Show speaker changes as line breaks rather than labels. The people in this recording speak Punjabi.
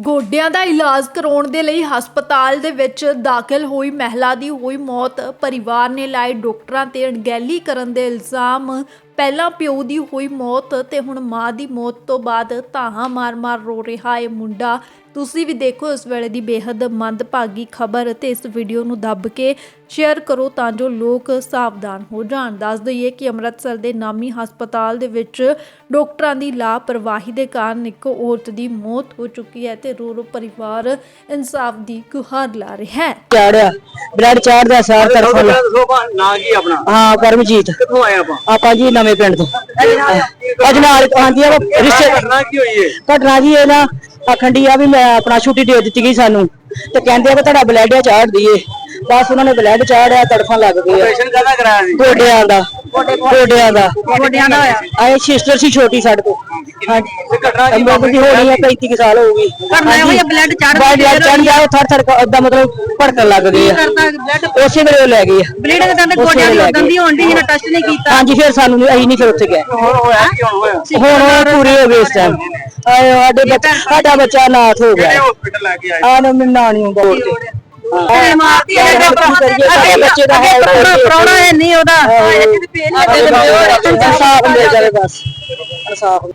ਗੋਡਿਆਂ ਦਾ ਇਲਾਜ ਕਰਾਉਣ ਦੇ ਲਈ ਹਸਪਤਾਲ ਦੇ ਵਿੱਚ ਦਾਖਲ ਹੋਈ ਮਹਿਲਾ ਦੀ ਹੋਈ ਮੌਤ। ਪਰਿਵਾਰ ਨੇ ਲਾਏ ਡਾਕਟਰਾਂ ਤੇ ਅਣਗਹਿਲੀ ਕਰਨ ਦੇ ਇਲਜ਼ਾਮ। ਪਹਿਲਾਂ ਪਿਓ ਦੀ ਹੋਈ ਮੌਤ ਤੇ ਹੁਣ ਮਾਂ ਦੀ ਮੌਤ ਤੋਂ ਬਾਅਦ ਧਾਹਾਂ ਮਾਰ-ਮਾਰ ਰੋ ਰਿਹਾ ਇਹ ਮੁੰਡਾ। ਤੁਸੀਂ ਵੀ ਦੇਖੋ ਇਸ ਵੇਲੇ ਦੀ ਬੇहद ਮੰਦਭਾਗੀ ਖਬਰ ਤੇ ਇਸ ਵੀਡੀਓ ਨੂੰ ਦੱਬ ਕੇ ਸ਼ੇਅਰ ਕਰੋ ਤਾਂ ਜੋ ਲੋਕ ਸਾਵਧਾਨ ਹੋ ਜਾਣ। ਦੱਸ ਦਈਏ ਕਿ ਅੰਮ੍ਰਿਤਸਰ ਦੇ ਨਾਮੀ ਹਸਪਤਾਲ ਦੇ ਵਿੱਚ ਡਾਕਟਰਾਂ ਦੀ ਲਾਪਰਵਾਹੀ ਦੇ ਕਾਰਨ ਇੱਕ ਔਰਤ ਦੀ ਮੌਤ ਹੋ ਚੁੱਕੀ ਹੈ ਤੇ ਰੋ ਰੋ ਪਰਿਵਾਰ ਇਨਸਾਫ ਦੀ ਗੁਹਾਰ ਲਾ ਰਿਹਾ ਹੈ।
ਚਾੜਿਆ। ਬਲੱਡ ਚਾੜਦਾ ਸਾਰ ਤਰਫੋਂ।
ਨਾਂ ਕੀ ਆਪਣਾ?
ਹਾਂ ਪਰਮਜੀਤ।
ਕਿੱਥੋਂ ਆਏ ਆਪਾਂ?
ਆਪਾਂ ਜੀ ਨਵੇਂ ਪਿੰਡ ਤੋਂ। ਅੱਜ ਨਾਲ ਆਂਦੀ ਆ ਰਿਸ਼ਤੇ
ਘਟਨਾ ਕੀ ਹੋਈ ਏ?
ਘਟਨਾ ਜੀ ਇਹ ਨਾ ਆਖੰਡੀ ਆ ਵੀ ਮੈਂ ਆਪਣਾ ਛੁੱਟੀ ਦੇ ਦਿੱਤੀ ਗਈ ਸਾਨੂੰ। ਤੇ ਕਹਿੰਦੇ ਆ ਵੀ ਤੁਹਾਡਾ ਬਲੱਡ ਚਾੜ ਦਈਏ। ਬਸ ਉਹਨਾਂ ਨੇ ਬਲੱਡ ਚਾੜਿਆ ਤੜਫਾਂ ਲੱਗ ਗਈ
ਆਪਰੇਸ਼ਨ ਕਾਹਦਾ ਕਰਾਇਆ ਸੀ?
ਗੋਡਿਆਂ ਦਾ। ਗੋਡਿਆਂ ਦਾ। ਗੋਡਿਆਂ ਦਾ ਹੋਇਆ। ਆਏ ਸਿਸਟਰ ਸੀ ਛੋਟੀ ਸਾਡੇ ਤੋਂ ਹਾਂਜੀ।
ਤੇ ਘਟਨਾ ਕੀ
ਅੰਬਰ ਦੀ ਹੋਣੀ ਹੈ 35 ਕੁ ਸਾਲ ਹੋ ਗਈ
ਕਰਨਾ ਇਹੋ ਜਿਹਾ blood ਚੜ੍ਹ
ਬਲੱਡ ਚੜ ਗਿਆ ਥਰ ਥਰ ਓਦਾਂ ਮਤਲਬ ਭੜਕਣ ਲੱਗ ਗਈ ਆ
ਬਲੱਡ
ਉਸੇ ਵੇਲੇ ਉਹ ਲੈ ਗਈ ਆ
ਬਲੀਡਿੰਗ ਤਾਂ
ਉਸੇ
ਗੋਡਿਆਂ ਦੀ
ਵੇਲੇ ਲੈ
ਉਦੋਂ
ਗਈ।
ਦੀ ਹੋਣ ਦੀ ਜਿਹਨੇ ਟੈਸਟ ਨਹੀਂ ਕੀਤਾ।
ਹਾਂਜੀ ਫਿਰ ਸਾਨੂੰ ਨੀ- ਅਸੀਂ ਨਹੀਂ ਫਿਰ ਉੱਥੇ ਗਏ।
ਹੁਣ ਹੋਇਆ ਕੀ ਹੁਣ ਹੋਇਆ?
ਹੁਣ ਉਹ ਪੂਰੇ ਹੋ ਗਏ ਇਸ ਟਾਈਮ ਆਏ ਸਾਡੇ ਬੱਚਾ ਸਾਡਾ ਬੱਚਾ ਨਾਥ ਹੋ ਗਿਆ।
ਹਸਪੀਟਲ ਲੈ ਕੇ ਆਏ?
ਆ ਨਾ ਮੈਨੂੰ ਨਾ ਨਹੀਂ ਬੋਲ ਕੇ
ਇਹ ਮਾਰਦੀ ਹੈ
ਸਾਡੇ ਬੱਚੇ ਦਾ ਹਾਲ
ਪ੍ਰਾਹੁਣਾ
ਕਰਕੇ
ਪ੍ਰਾਹੁਣਾ ਹੈ ਨਹੀਂ ਉਹਦਾ।
ਇਨਸਾਫ ਮਿਲ ਜਾਵੇ ਬਸ। ਇਨਸਾਫ